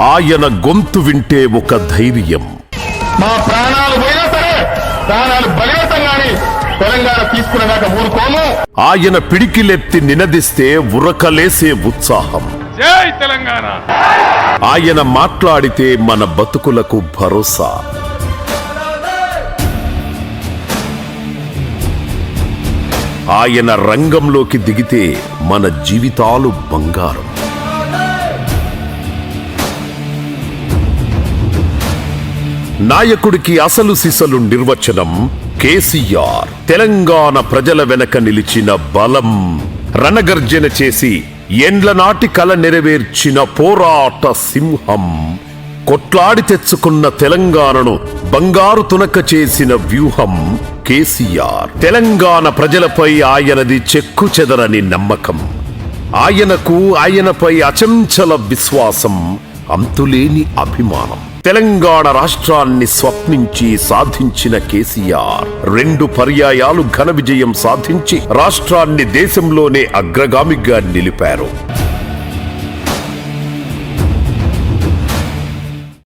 ఆయన గొంతు వింటే ఒక ధైర్యం. మా ప్రాణాలు పోయినా సరే ప్రాణాలు బలివతం గాని తెలంగాణ తీసుకునేదాకా ఊరుకోము. ఆయన పిడికిలెత్తి నినదిస్తే ఉరకలేసే ఉత్సాహం. జై తెలంగాణ! ఆయన మాట్లాడితే మన బతుకులకు భరోసా. ఆయన రంగంలోకి దిగితే మన జీవితాలు బంగారం. నాయకుడికి అసలు సిసలు నిర్వచనం కేసీఆర్. తెలంగాణ ప్రజల వెనక నిలిచిన బలం రణగర్జన చేసి ఎండ్ల నాటి కల నెరవేర్చిన పోరాట సింహం. కొట్లాడి తెచ్చుకున్న తెలంగాణను బంగారు తునక చేసిన వ్యూహం కేసీఆర్. తెలంగాణ ప్రజలపై ఆయనది చెక్కు చెదరని నమ్మకం. ఆయనకు ఆయనపై అచంచల విశ్వాసం. అంతులేని అభిమానం. తెలంగాణ రాష్ట్రాన్ని స్వప్నించి సాధించిన కేసీఆర్ రెండు పర్యాయాలు ఘన విజయం సాధించి రాష్ట్రాన్ని దేశంలోనే అగ్రగామిగా నిలిపారు.